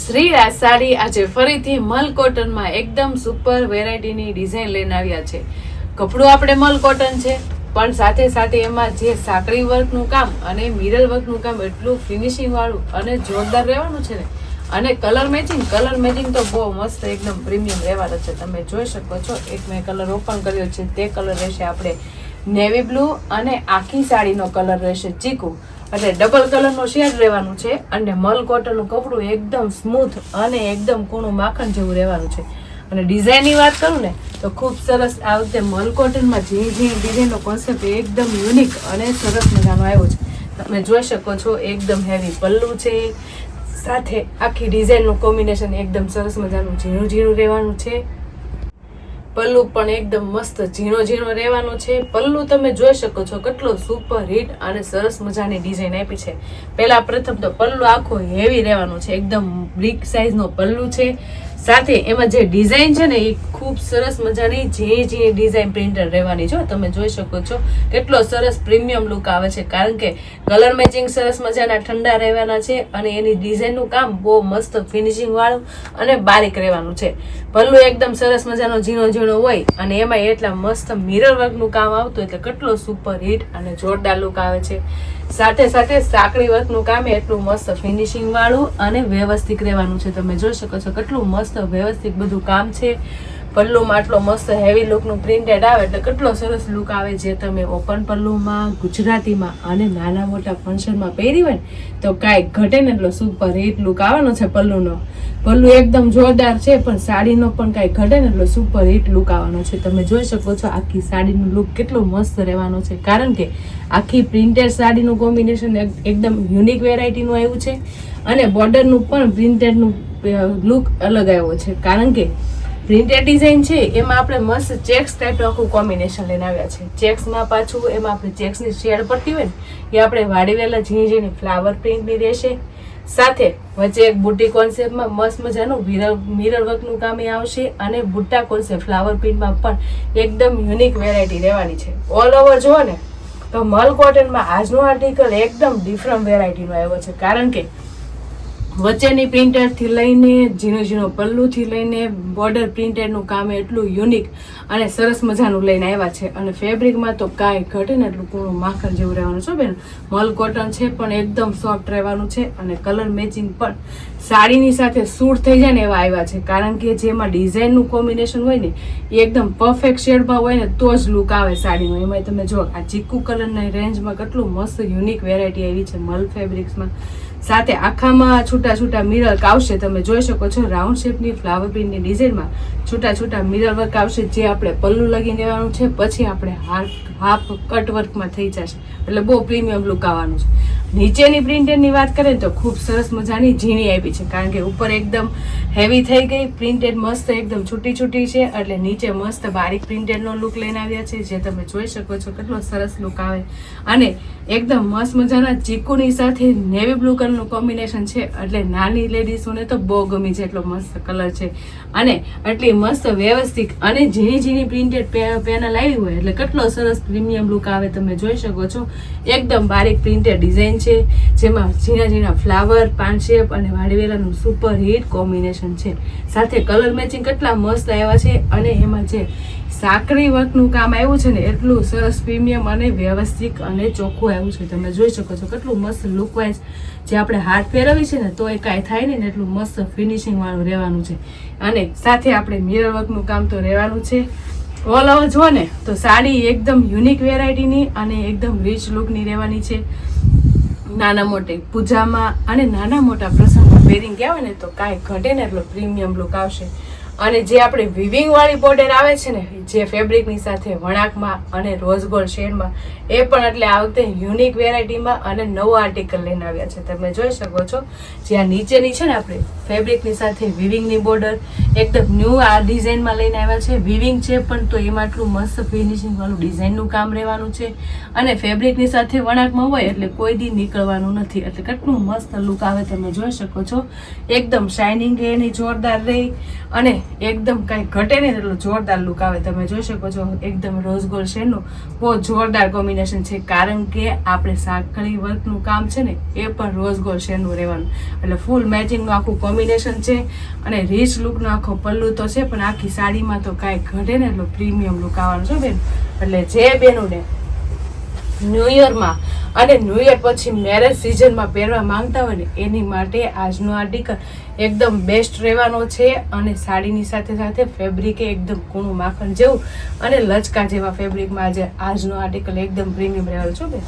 શ્રી સાડી આજે ફરીથી મલ કોટનમાં એકદમ સુપર વેરાયટીની ડિઝાઇન લઈને આવ્યા છે. કપડું આપણે મલ કોટન છે, પણ સાથે સાથે એમાં જે સાંકળી વર્કનું કામ અને મિરર વર્કનું કામ એટલું ફિનિશિંગ વાળું અને જોરદાર રહેવાનું છે ને. અને કલર મેચિંગ કલર મેચિંગ તો બહુ મસ્ત એકદમ પ્રીમિયમ રહેવાનો છે. તમે જોઈ શકો છો, એક મેં કલર ઓપન કર્યો છે, તે કલર રહેશે આપણે નેવી બ્લુ અને આખી સાડીનો કલર રહેશે ચીકુ. એટલે ડબલ કલરનો શેડ રહેવાનું છે અને મલ કોટનનું કપડું એકદમ સ્મૂથ અને એકદમ કૂણું માખણ જેવું રહેવાનું છે. અને ડિઝાઇનની વાત કરું ને, તો ખૂબ સરસ આ વખતે મલ ઝીણી ઝીણી ડિઝાઇનનો કોન્સેપ્ટ એકદમ યુનિક અને સરસ મજાનો આવ્યો છે. તમે જોઈ શકો છો એકદમ હેવી પલ્લું છે. સાથે આખી ડિઝાઇનનું કોમ્બિનેશન એકદમ સરસ મજાનું ઝીણું ઝીણું રહેવાનું છે. પલ્લુ પણ એકદમ મસ્ત ઝીણો ઝીણો રહેવાનો છે. પલ્લુ તમે જોઈ શકો છો કેટલો સુપર હિટ અને સરસ મજાની ડિઝાઇન આપી છે. પહેલા પ્રથમ તો પલ્લુ આખો હેવી રહેવાનો છે. એકદમ બ્રિક સાઇઝનો પલ્લુ છે. સાથે એમાં જે ડિઝાઇન છે ને એ ખૂબ સરસ મજાની જે જે ડિઝાઇન પ્રિન્ટર રહેવાની છે. તમે જોઈ શકો છો કેટલો સરસ પ્રીમિયમ લુક આવે છે. કારણ કે કલર મેચિંગ સરસ મજાના ઠંડા રહેવાના છે અને એની ડિઝાઇનનું કામ બહુ મસ્ત ફિનિશિંગ વાળું અને બારીક રહેવાનું છે. પલ્લુ એકદમ સરસ મજાનો ઝીણો ઝીણો હોય અને એમાં એટલા મસ્ત મિરર વર્કનું કામ આવતું એટલે કેટલો સુપર હિટ અને જોરદાર લુક આવે છે. સાથે સાથે સાંકળી વર્કનું કામ એટલું મસ્ત ફિનિશિંગ વાળું અને વ્યવસ્થિત રહેવાનું છે. તમે જોઈ શકો છો કેટલું મસ્ત વ્યવસ્થિત બધું કામ છે. પલ્લુમાં આટલો મસ્ત હેવી લુકનું પ્રિન્ટેડ આવે એટલે કેટલો સરસ લુક આવે જે તમે ઓપન પલ્લુમાં, ગુજરાતીમાં અને નાના મોટા ફંક્શનમાં પહેરી હોય ને, તો કાંઈ ઘટે ને એટલો સુપર હિટ લુક આવવાનો છે પલ્લુનો. પલ્લુ એકદમ જોરદાર છે, પણ સાડીનો પણ કાંઈ ઘટે ને એટલો સુપર હિટ લુક આવવાનો છે. તમે જોઈ શકો છો આખી સાડીનું લુક કેટલો મસ્ત રહેવાનો છે. કારણ કે આખી પ્રિન્ટેડ સાડીનું કોમ્બિનેશન એકદમ યુનિક વેરાયટીનું આવ્યું છે અને બોર્ડરનું પણ પ્રિન્ટેડનું લુક અલગ આવ્યો છે. કારણ કે પ્રિન્ટેડ ડિઝાઇન છે, એમાં આપણે મસ્ત ચેક્સ ટાઈપનું આખું કોમ્બિનેશન લઈને આવ્યા છે. ચેક્સમાં પાછું એમાં આપણે ચેક્સની શેડ પડતી હોય ને, એ આપણે વાડીવેલા ઝીણી ઝીણી ફ્લાવર પ્રિન્ટની રહેશે. સાથે વચ્ચે એક બુટ્ટી કોન્સેપ્ટમાં મસ્ત મજાનું મિરર મિરર વર્કનું કામ એ આવશે અને બુટ્ટા કોન્સેપ્ટ ફ્લાવર પ્રિન્ટમાં પણ એકદમ યુનિક વેરાયટી રહેવાની છે. ઓલ ઓવર જુઓ ને, તો મલ કોટનમાં આજનો આર્ટિકલ એકદમ ડિફરન્ટ વેરાયટીનો આવ્યો છે. કારણ કે વચ્ચેની પ્રિન્ટેડથી લઈને ઝીણો ઝીણો પલ્લુથી લઈને બોર્ડર પ્રિન્ટેડનું કામ એટલું યુનિક અને સરસ મજાનું લઈને આવ્યા છે. અને ફેબ્રિકમાં તો કાંઈ ઘટે ને એટલું પૂરું માખણ જેવું રહેવાનું છે બેન. મલ કોટન છે પણ એકદમ સોફ્ટ રહેવાનું છે અને કલર મેચિંગ પણ. સાડીની સાથે સૂટ થઈ જાય ને એવા આવ્યા છે. કારણ કે જેમાં ડિઝાઇનનું કોમ્બિનેશન હોય ને, એ એકદમ પરફેક્ટ શેડમાં હોય ને તો જ લુક આવે સાડીનો. એમાં તમે જો આ ચીકુ કલરના રેન્જમાં કેટલું મસ્ત યુનિક વેરાયટી આવી છે મલ ફેબ્રિક્સમાં. સાથે આખામાં છૂટા છૂટા મિરર આવશે તમે જોઈ શકો છો રાઉન્ડ શેપની ફ્લાવર પ્રિન્ટની ડિઝાઇનમાં છૂટા છૂટા મિરર વર્ક આવશે, જે આપણે પલ્લુ લગી દેવાનું છે. પછી આપણે હાફ હાફ કટ વર્કમાં થઈ જશે. એટલે બહુ પ્રીમિયમ લુક આવવાનું છે. નીચેની પ્રિન્ટેડની વાત કરીએ તો ખૂબ સરસ મજાની ઝીણી આપી છે, કારણ કે ઉપર એકદમ હેવી થઈ ગઈ પ્રિન્ટેડ મસ્ત એકદમ છૂટી છૂટી છે. એટલે નીચે મસ્ત બારીક પ્રિન્ટેડનો લુક લઈને આવ્યા છે, જે તમે જોઈ શકો છો કેટલો સરસ લુક આવે. અને એકદમ મસ્ત મજાના ચીકુની સાથે નેવી બ્લુ કલરનું કોમ્બિનેશન છે. એટલે નાની લેડીઝોને તો બહુ ગમી છે, એટલો મસ્ત કલર છે. અને એટલી મસ્ત વ્યવસ્થિત અને ઝીણી ઝીણી પ્રિન્ટેડ પેનલ આવી હોય, એટલે કેટલો સરસ પ્રીમિયમ લુક આવે તમે જોઈ શકો છો. એકદમ બારીક પ્રિન્ટેડ ડિઝાઇન છે, જેમાં ઝીણા ઝીણા ફ્લાવર પાન શેપ અને વાડીવેલાનું સુપર હિટ કોમ્બિનેશન છે. સાથે કલર મેચિંગ કેટલા મસ્ત આવ્યા છે, અને એમાં જે સાંકળી વર્કનું કામ આવ્યું છે ને, એટલું સરસ પ્રીમિયમ અને વ્યવસ્થિત અને ચોખ્ખું આવ્યું છે, તમે જોઈ શકો છો કેટલું મસ્ત લુક વાઇઝ જે આપણે હાથ ફેરવી છે ને તો એ કાંઈ થાય નહીં ને એટલું મસ્ત ફિનિશિંગ વાળું રહેવાનું છે. અને સાથે આપણે મિરર વર્કનું કામ તો રહેવાનું છે. ઓલ ઓવર જો ને, તો સાડી એકદમ યુનિક વેરાયટીની અને એકદમ રીચ લુકની રહેવાની છે. નાના મોટી પૂજામાં અને નાના મોટા પ્રસંગમાં પહેરીને ગયા હોય ને, તો કાંઈ ઘટે ને એટલો પ્રીમિયમ લુક આવશે. અને જે આપણે વિવિંગ વાળી બોર્ડર આવે છે ને, જે ફેબ્રિકની સાથે વણાકમાં અને રોઝ ગોલ્ડ શેડમાં, એ પણ એટલે આ વખતે યુનિક વેરાયટીમાં અને નવો આર્ટિકલ લઈને આવ્યા છે. તમે જોઈ શકો છો જ્યાં નીચેની છે ને આપણે ફેબ્રિકની સાથે વિવિંગની બોર્ડર એકદમ ન્યૂ આ ડિઝાઇનમાં લઈને આવ્યા છે. વિવિંગ છે પણ તો એમાં આટલું મસ્ત ફિનિશિંગવાળું ડિઝાઇનનું કામ રહેવાનું છે. અને ફેબ્રિકની સાથે વણાકમાં હોય એટલે કોઈ દી નીકળવાનું નથી. એટલે કેટલું મસ્ત લુક આવે, તમે જોઈ શકો છો. એકદમ શાઇનિંગ રહે એની જોરદાર રહી. અને એકદમ કાંઈ ઘટે નહીં એટલું જોરદાર લુક આવે. તમે જોઈ શકો છો, એકદમ રોઝ શેડનું બહુ જોરદાર કોમ્બિનેશન છે, કારણ કે આપણે સાંકળી વર્કનું કામ છે ને, એ પણ રોઝ શેડનું રહેવાનું. એટલે ફૂલ મેચિંગનું આખું કોમ્બિનેશન કોમ્બિનેશન છે, અને રીચ લુકનો આખો પલ્લુ તો છે, પણ આખી સાડીમાં તો કાંઈ ઘટે ને એટલો પ્રીમિયમ લુક આવવાનું છે બેન. એટલે જે બેનુને. ન્યૂ યરમાં અને ન્યૂ યર પછી મેરેજ સિઝનમાં પહેરવા માંગતા હોય ને, એની માટે આજનો આર્ટિકલ એકદમ બેસ્ટ રહેવાનો છે અને સાડીની સાથે સાથે ફેબ્રિકે એકદમ કૂણું માખણ જેવું અને લચકા જેવા ફેબ્રિકમાં આજે આજનો આર્ટિકલ એકદમ પ્રીમિયમ રહેવાનો છું બે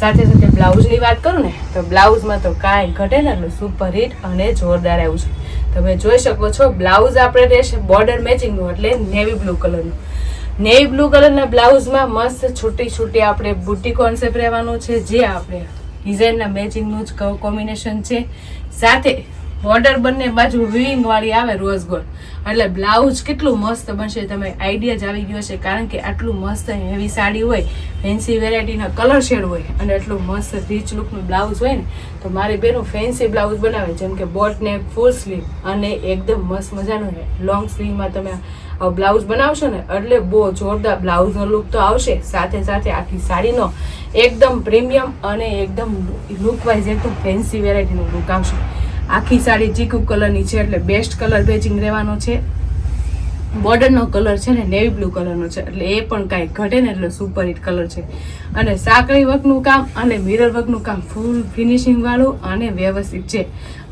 સાથે સાથે બ્લાઉઝની વાત કરું ને, તો બ્લાઉઝમાં તો કાંઈ ઘટે ને એટલું સુપર હિટ અને જોરદાર આવ્યું છે. તમે જોઈ શકો છો બ્લાઉઝ આપણે રહેશે બોર્ડર મેચિંગનું એટલે નેવી બ્લુ કલરનું નેવી બ્લુ કલરના બ્લાઉઝમાં મસ્ત છૂટી છૂટી આપણે બુટી કોન્સેપ્ટ રહેવાનું છે. જે આપણે ડિઝાઇનના મેચિંગનું જ કોમ્બિનેશન છે. સાથે બોર્ડર બંને બાજુ વિવિંગવાળી આવે રોઝ એટલે બ્લાઉઝ કેટલું મસ્ત બનશે તમે આઈડિયા જ આવી ગયો છે કારણ કે આટલું મસ્ત હેવી સાડી હોય ફેન્સી વેરાયટીના કલર શેડ હોય અને એટલું મસ્ત રીચ લુકનું બ્લાઉઝ હોય ને, તો મારી બેનું ફેન્સી બ્લાઉઝ બનાવે. જેમ કે બોટ ને ફૂલ સ્લીવ અને એકદમ મસ્ત મજાનું લોંગ સ્લીવમાં તમે બ્લાઉઝ બનાવશો ને એટલે બહુ જોરદાર બ્લાઉઝનો લુક તો આવશે. સાથે સાથે આખી સાડીનો એકદમ પ્રીમિયમ અને એકદમ લુક વાઇઝ એકદમ ફેન્સી વેરાયટીનો લુક આવશે. આખી સાડી ચીકુ કલરની છે એટલે બેસ્ટ કલર બેચિંગ રહેવાનો છે. બોર્ડરનો કલર છે ને નેવી બ્લુ કલરનો છે એટલે એ પણ કાંઈ ઘટે ને એટલે સુપર હિટ કલર છે. અને સાંકળી વર્કનું કામ અને મિરર વર્કનું કામ ફૂલ ફિનિશિંગ વાળું અને વ્યવસ્થિત છે.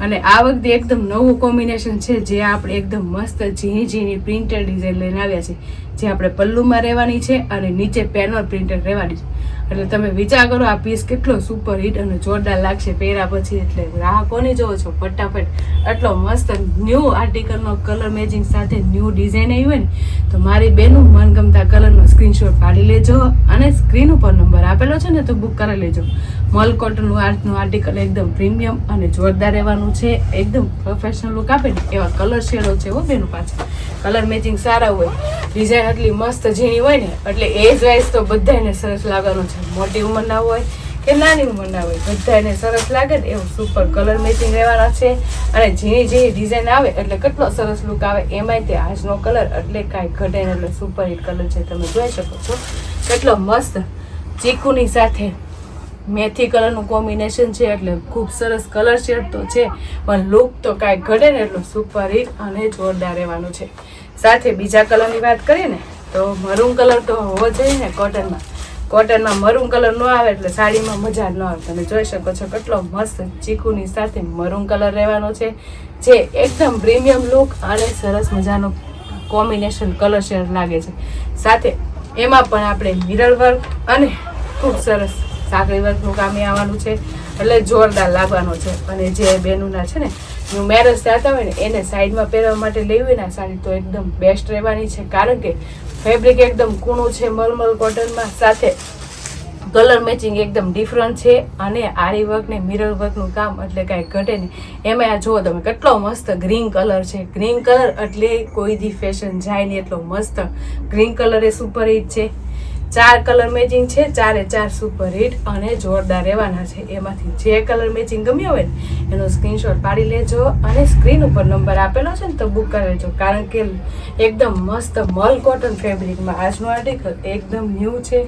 અને આ વખતે એકદમ નવું કોમ્બિનેશન છે જે આપણે એકદમ મસ્ત ઝીણી ઝીણી પ્રિન્ટેડ ડિઝાઇન લઈને આવ્યા છે જે આપણે પલ્લુમાં રહેવાની છે અને નીચે પેનલ પ્રિન્ટેડ રહેવાની છે. એટલે તમે વિચાર કરો, આ પીસ કેટલો સુપર હિટ અને જોરદાર લાગશે પહેર્યા પછી. એટલે રાહ કોને જોવો છો, ફટાફટ. એટલો મસ્ત ન્યૂ આર્ટિકલનો કલર મેચિંગ સાથે ન્યૂ ડિઝાઇન આવી હોય ને, તો મારી બેનું મનગમતા કલરનો સ્ક્રીનશોટ પાડી લેજો અને સ્ક્રીન ઉપર નંબર આપેલો છે ને, તો બુક કરી લેજો. મલ કોટનનું આર્ટનું આર્ટિકલ એકદમ પ્રીમિયમ અને જોરદાર રહેવાનું છે. એકદમ પ્રોફેશનલ લુક આપે ને, એવા કલર શેડો છે હો બેનું પાછળ. કલર મેચિંગ સારા હોય. ડિઝાઇન એટલી મસ્ત ઝીણી હોય ને, એટલે એજ વાઇઝ તો બધાને સરસ લાગવાનું છે. મોટી ઉંમરના હોય કે નાની ઉંમરના હોય બધાને સરસ લાગે ને એવું સુપર કલર મેચિંગ રહેવાના છે. અને ઝીણી ઝીણી ડિઝાઇન આવે એટલે કેટલો સરસ લુક આવે, એમાંય તે આજનો કલર એટલે કાંઈ ઘટે ને એટલે સુપર હિટ કલર છે. તમે જોઈ શકો છો કેટલો મસ્ત ચીકુની સાથે મેથી કલરનું કોમ્બિનેશન છે એટલે ખૂબ સરસ કલર શેડ તો છે, પણ લુક તો કાંઈ ઘટે ને એટલું સુપર હિટ અને જોરદાર રહેવાનું છે. સાથે બીજા કલરની વાત કરીએ ને, તો મરૂન કલર તો હોવો જોઈએ ને કોટનમાં કોટનમાં મરૂન કલર ન આવે એટલે સાડીમાં મજા ન આવે. તમે જોઈ શકો છો કેટલો મસ્ત ચીકુની સાથે મરૂન કલર રહેવાનો છે, જે એકદમ પ્રીમિયમ લુક અને સરસ મજાનો કોમ્બિનેશન કલર શેર લાગે છે. સાથે એમાં પણ આપણે મિરર વર્ક અને ખૂબ સરસ સાંકળી વર્કનું કામ આવવાનું છે, એટલે જોરદાર લાગવાનો છે. અને જે બેનુના છે ને, નું મેરેજ થતા હોય ને, એને સાઈડમાં પહેરવા માટે લેવી હોય ને સાડી તો એકદમ બેસ્ટ રહેવાની છે. કારણ કે ફેબ્રિક એકદમ કૂણું છે, મલમલ કોટનમાં સાથે કલર મેચિંગ એકદમ ડિફરન્ટ છે. અને આરી વર્ક ને મિરર વર્કનું કામ એટલે કાંઈ ઘટે નહીં. એમાં આ જુઓ તમે, કેટલો મસ્ત ગ્રીન કલર છે. ગ્રીન કલર એટલે કોઈ બી ફેશન જાય નહીં એટલો મસ્ત. ગ્રીન કલર એ સુપર હિટ છે. ચાર કલર મેચિંગ છે, ચારે ચાર સુપર હિટ અને જોરદાર રહેવાના છે. એમાંથી જે કલર મેચિંગ ગમ્યો હોય ને, એનો સ્ક્રીનશોટ પાડી લેજો અને સ્ક્રીન ઉપર નંબર આપેલો છે ને, તો બુક કરી લેજો. કારણ કે એકદમ મસ્ત મલ કોટન ફેબ્રિકમાં આજનું આર્ટિકલ એકદમ ન્યૂ છે.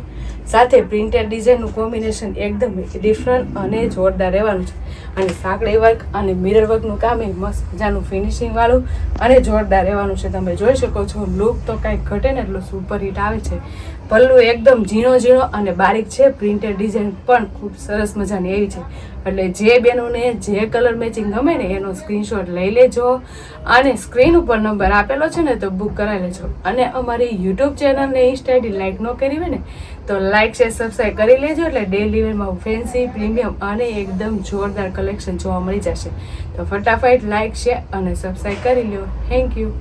સાથે પ્રિન્ટેડ ડિઝાઇનનું કોમ્બિનેશન એકદમ ડિફરન્ટ અને જોરદાર રહેવાનું છે. અને સાંકડી વર્ક અને મિરર વર્કનું કામ એ મસ્ત મજાનું ફિનિશિંગવાળું અને જોરદાર રહેવાનું છે. તમે જોઈ શકો છો, લુક તો કાંઈક ઘટે ને એટલું સુપર હિટ આવે છે. પલ્લુ એકદમ ઝીણો ઝીણો અને બારીક છે. પ્રિન્ટેડ ડિઝાઇન પણ ખૂબ સરસ મજાની એવી છે. એટલે જે બેનોને જે કલર મેચિંગ ગમે ને એનો સ્ક્રીનશોટ લઈ લેજો. અને સ્ક્રીન ઉપર નંબર આપેલો છે ને તો બુક કરાવી લેજો. અને અમારી યુટ્યુબ ચેનલને ઇન્સ્ટા આઈડી લાઇક ન કરી હોય ને તો લાઇક શેર સબસ્ક્રાઈબ કરી લેજો. એટલે ડેલી વેરમાં ફેન્સી પ્રીમિયમ અને એકદમ જોરદાર કલેક્શન જોવા મળી જશે. તો ફટાફટ લાઇક શેર અને સબસ્ક્રાઈબ કરી લ્યો. Thank you